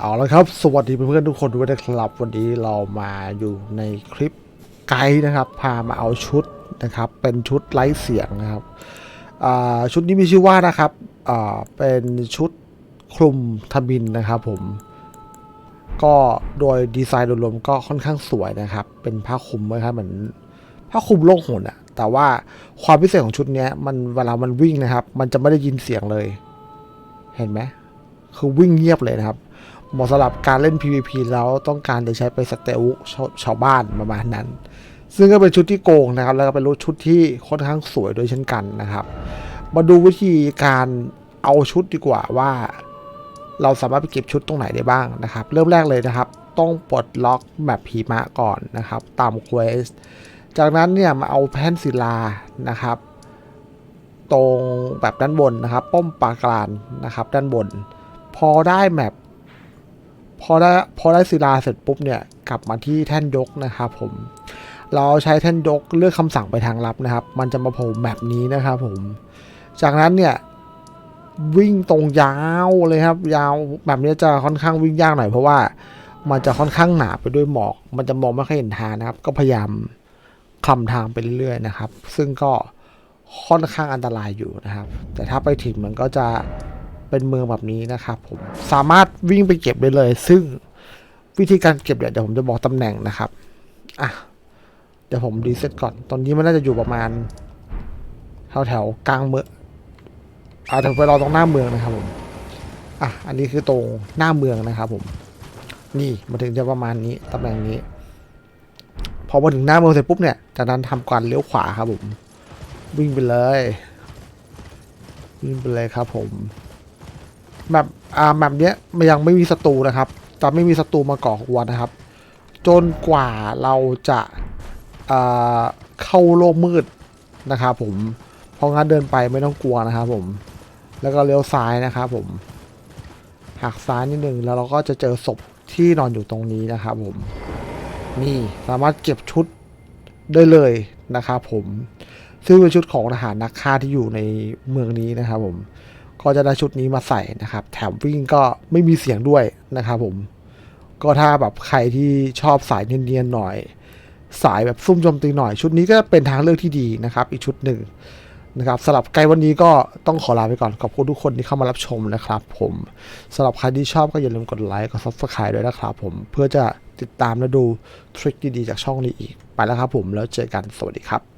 เอาละครับ สวัสดีเพื่อนๆทุกคนด้วยนะครับ วันนี้เรามาอยู่ในคลิปไกด์นะครับ พามาเอาชุดนะครับ เป็นชุดไร้เสียงนะครับชุดนี้มีชื่อว่านะครับเป็นชุดคลุมทบินนะครับผม ก็โดยดีไซน์โดยรวมก็ค่อนข้างสวยนะครับ เป็นผ้าคลุมนะครับเหมือนผ้าคลุมโล่งหนอะแต่ว่าความพิเศษของชุดนี้มันเวลามันวิ่งนะครับ มันจะไม่ได้ยินเสียงเลย เห็นไหมคือวิ่งเงียบเลยนะครับ เหมาะสำหรับการเล่น PVP แล้วต้องการจะใช้ไปสเตลชชาวบ้านประมาณนั้น ซึ่งก็เป็นชุดที่โกงนะครับ แล้วก็เป็นรถชุดที่ค่อนข้างสวยด้วยเช่นกันนะครับ มาดูวิธีการเอาชุดดีกว่าว่า เราสามารถไปเก็บชุดตรงไหนได้บ้างนะครับ เริ่มแรกเลยนะครับ ต้องปลดล็อกแมปผีมะก่อนนะครับ ตามเควสจากนั้นเนี่ยมาเอาแผ่นศิลานะครับ ตรงแบบด้านบนนะครับ ป้อมปราการนะครับ ด้านบน พอได้แมป พอได้พอได้ศิลาเสร็จปุ๊บเนี่ยกลับมาที่แท่นยกนะครับผม เราใช้แท่นยกเลือกคำสั่งไปทางลับนะครับ มันจะมาโผล่แมปนี้นะครับผม จากนั้นเนี่ยวิ่งตรงยาวเลยครับ ยาวแบบนี้จะค่อนข้างวิ่งยากหน่อยเพราะว่ามันจะค่อนข้างหนาไปด้วยหมอก มันจะมองไม่ค่อยเห็นทางนะครับ ก็พยายามคลำทางไปเรื่อยๆนะครับ ซึ่งก็ค่อนข้างอันตรายอยู่นะครับ แต่ถ้าไปถึงมันก็จะ เป็นเมืองแบบนี้นะครับผมสามารถวิ่งไปเก็บได้เลย ซึ่งวิธีการเก็บเนี่ยเดี๋ยวผมจะบอกตำแหน่งนะครับอะเดี๋ยวผมรีเซ็ตก่อน ตอนนี้มันน่าจะอยู่ประมาณแถวแถวกลางเมืองอ่าถึงไปรอตรงหน้าเมืองนะครับผมอะอันนี้คือตรงหน้าเมืองนะครับผม นี่มาถึงจะประมาณนี้ตำแหน่งนี้ พอมาถึงหน้าเมืองเสร็จปุ๊บเนี่ยจากนั้นทำการเลี้ยวขวาครับผม วิ่งไปเลยวิ่งไปเลยครับผม แบบอ่าแบบเนี้ยมันยังไม่มีศัตรูนะครับจะไม่มีศัตรูมาก่อกวนนะครับ จนกว่าเราจะอ่าเข้าโลกมืดนะครับผมเพราะงั้นเดินไปไม่ต้องกลัวนะครับผมแล้วก็เลี้ยวซ้ายนะครับผมหักซ้ายนิดนึงแล้วเราก็จะเจอศพที่นอนอยู่ตรงนี้นะครับผมนี่สามารถเก็บชุดได้เลยนะครับผมซึ่งเป็นชุดของทหารนักฆ่าที่อยู่ในเมืองนี้นะครับผม ก็จะได้ชุดนี้มาใส่นะครับ แถมวิ่งก็ไม่มีเสียงด้วยนะครับผม ก็ถ้าแบบใครที่ชอบสายเนียนๆหน่อย สายแบบซุ่มโจมตีหน่อย ชุดนี้ก็เป็นทางเลือกที่ดีนะครับ อีกชุดหนึ่งนะครับสำหรับไกด์วันนี้ก็ต้องขอลาไปก่อน ขอบคุณทุกคนที่เข้ามารับชมนะครับ ผมสำหรับใครที่ชอบก็อย่าลืมกดไลค์กดซับสไครต์ด้วยนะครับผมเพื่อจะติดตามและดูทริคดีๆจากช่องนี้อีก ไปแล้วครับผมแล้วเจอกันสวัสดีครับ